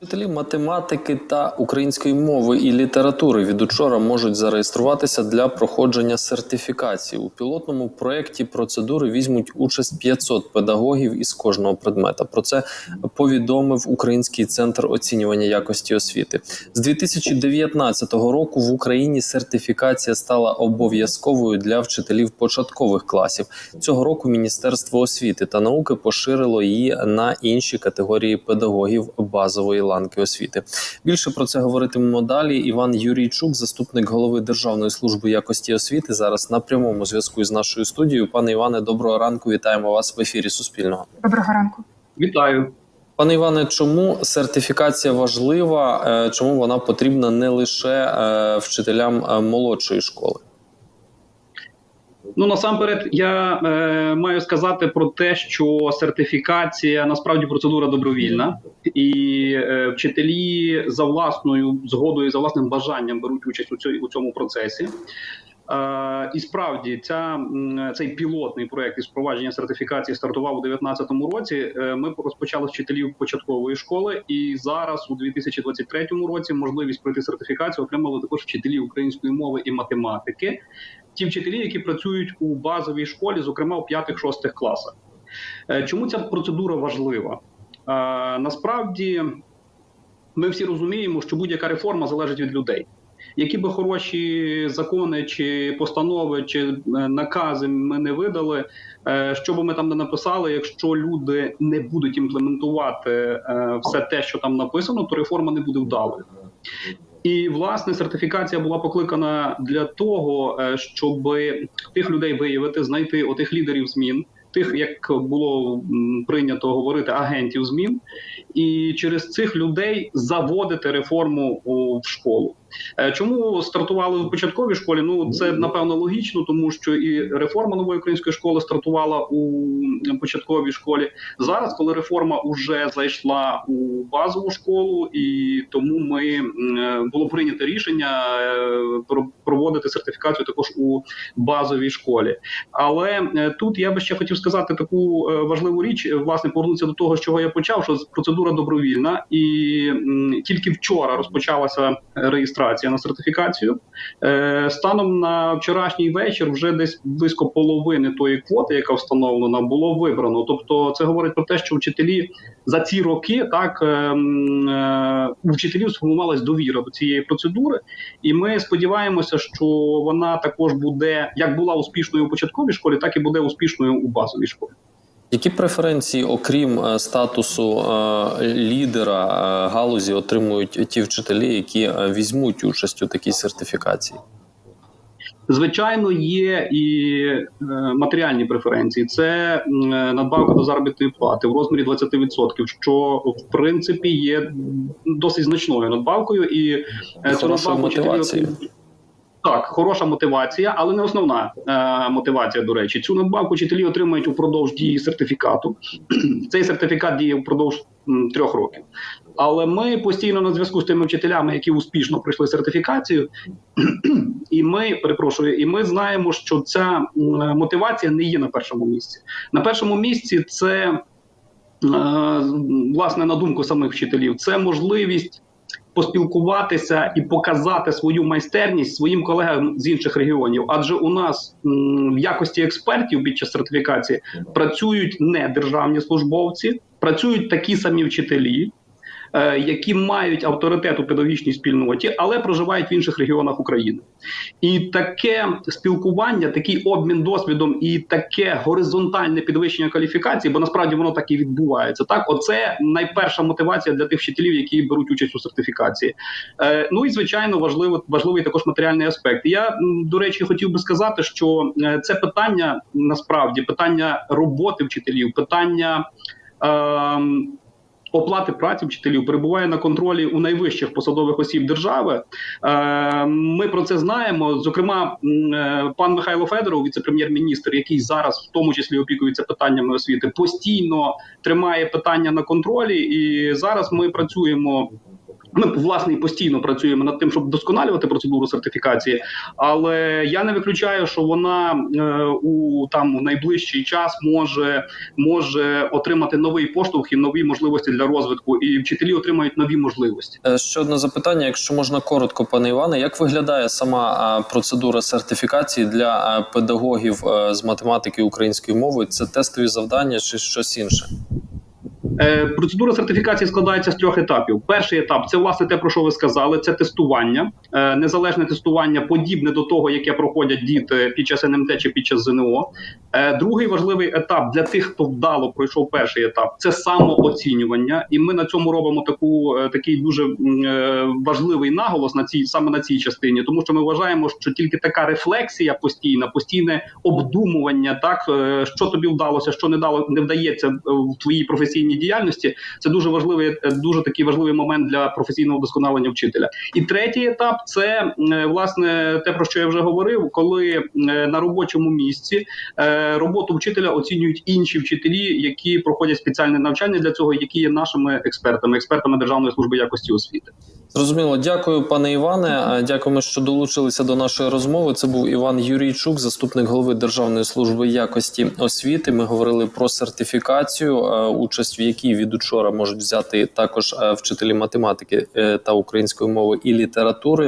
Вчителі математики та української мови і літератури від учора можуть зареєструватися для проходження сертифікації. У пілотному проєкті процедури візьмуть участь 500 педагогів із кожного предмета. Про це повідомив Український центр оцінювання якості освіти. З 2019 року в Україні сертифікація стала обов'язковою для вчителів початкових класів. Цього року Міністерство освіти та науки поширило її на інші категорії педагогів базової ланки освіти. Більше про це говоритимемо далі. Іван Юрійчук, заступник голови Державної служби якості освіти, зараз на прямому зв'язку з нашою студією. Пане Іване, доброго ранку. Вітаємо вас в ефірі Суспільного. Доброго ранку. Вітаю. Пане Іване, чому сертифікація важлива? Е, Чому вона потрібна не лише е, вчителям е, молодшої школи? Ну насамперед, я е, маю сказати про те, що сертифікація насправді процедура добровільна, і е, вчителі за власною згодою, за власним бажанням беруть участь у, цьому, у цьому процесі. Е, і справді ця цей пілотний проект із впровадження сертифікації стартував у 2019 році. Е, Ми розпочали з вчителів початкової школи, і зараз, у 2023 році, можливість пройти сертифікацію отримали також вчителі української мови і математики. Ті вчителі, які працюють у базовій школі, зокрема у 5-6 класах. Е, Чому ця процедура важлива? Е, Насправді ми всі розуміємо, що будь-яка реформа залежить від людей. Які би хороші закони чи постанови чи е, накази ми не видали, що би ми там не написали, якщо люди не будуть імплементувати все те, що там написано, то реформа не буде вдалою. І власне сертифікація була покликана для того, е, щоб тих людей виявити, знайти отих лідерів змін, тих, як було прийнято говорити, агентів змін, і через цих людей заводити реформу в школу. Е, Чому стартували в початковій школі? Ну це напевно логічно, тому що і реформа нової української школи стартувала у початковій школі. Зараз, коли реформа вже зайшла у базову школу, і тому ми е, було прийнято рішення е, проводити сертифікацію також у базовій школі. Але тут я би ще хотів сказати таку важливу річ, власне, повернутися до того, з чого я почав, що процедура добровільна, і тільки вчора розпочалася реєстрація на сертифікацію. Е, Станом на вчорашній вечір вже десь близько половини тої квоти, яка встановлена, було вибрано. Тобто, це говорить про те, що вчителі за ці роки так е, м, е, у вчителів сформувалась довіра до цієї процедури, і ми сподіваємося, що вона також буде як була успішною у початковій школі, так і буде успішною у базовій школі. Які преференції, окрім е, статусу е, лідера е, галузі, отримують ті вчителі, які візьмуть участь у такій сертифікації? Звичайно, є і матеріальні преференції. Це надбавка до заробітної плати в розмірі 20%, що в принципі є досить значною надбавкою, і е, надбавку вчителі мотивацією. Так, хороша мотивація, але не основна е, мотивація. До речі, цю надбавку вчителі отримують упродовж дії сертифікату. Цей сертифікат діє впродовж м, трьох років. Але ми постійно на зв'язку з тими вчителями, які успішно пройшли сертифікацію, і ми перепрошую, і ми знаємо, що ця мотивація не є на першому місці. На першому місці це е, власне на думку самих вчителів, це можливість поспілкуватися і показати свою майстерність своїм колегам з інших регіонів. Адже у нас м, в якості експертів під час сертифікації працюють не державні службовці, працюють такі самі вчителі. Е, Які мають авторитет у педагогічній спільноті, але проживають в інших регіонах України, і таке спілкування, такий обмін досвідом і таке горизонтальне підвищення кваліфікації, бо насправді воно так і відбувається. Так, оце найперша мотивація для тих вчителів, які беруть участь у сертифікації. Е, ну і звичайно, важливо важливий також матеріальний аспект. Я до речі хотів би сказати, що е, це питання насправді питання роботи вчителів, питання. ем, Оплати праці вчителів перебуває на контролі у найвищих посадових осіб держави. Е, Ми про це знаємо. Зокрема, е, пан Михайло Федоров, віце-прем'єр-міністр, який зараз в тому числі опікується питаннями освіти, постійно тримає питання на контролі. І зараз ми працюємо Ми власне постійно працюємо над тим, щоб вдосконалювати процедуру сертифікації, але я не виключаю, що вона е, у там у найближчий час може, може отримати новий поштовх і нові можливості для розвитку, і вчителі отримають нові можливості. Е, Ще одне запитання, якщо можна коротко, пане Іване, як виглядає сама е, процедура сертифікації для е, педагогів з математики української мови? Це тестові завдання чи щось інше? Е, Процедура сертифікації складається з трьох етапів. Перший етап це власне те, про що ви сказали. Це тестування, Е, незалежне тестування, подібне до того, яке проходять діти під час НМТ чи під час ЗНО. Е, Другий важливий етап для тих, хто вдало пройшов перший етап, це самооцінювання. І ми на цьому робимо таку такий дуже важливий наголос на цій саме на цій частині, тому що ми вважаємо, що тільки така рефлексія постійна, постійне обдумування, так що тобі вдалося, що не дало не вдається в твоїй професійній діяльності. Це дуже важливий, е, дуже такий важливий момент для професійного вдосконалення вчителя. І третій етап це е, власне те, про що я вже говорив, коли е, на робочому місці роботу вчителя оцінюють інші вчителі, які проходять спеціальне навчання для цього, які є нашими експертами, експертами Державної служби якості освіти. Зрозуміло, дякую, пане Іване. Дякуємо, що долучилися до нашої розмови. Це був Іван Юрійчук, заступник голови Державної служби якості освіти. Ми говорили про сертифікацію, участь в якій від учора можуть взяти також вчителі математики е, та української мови і літератури.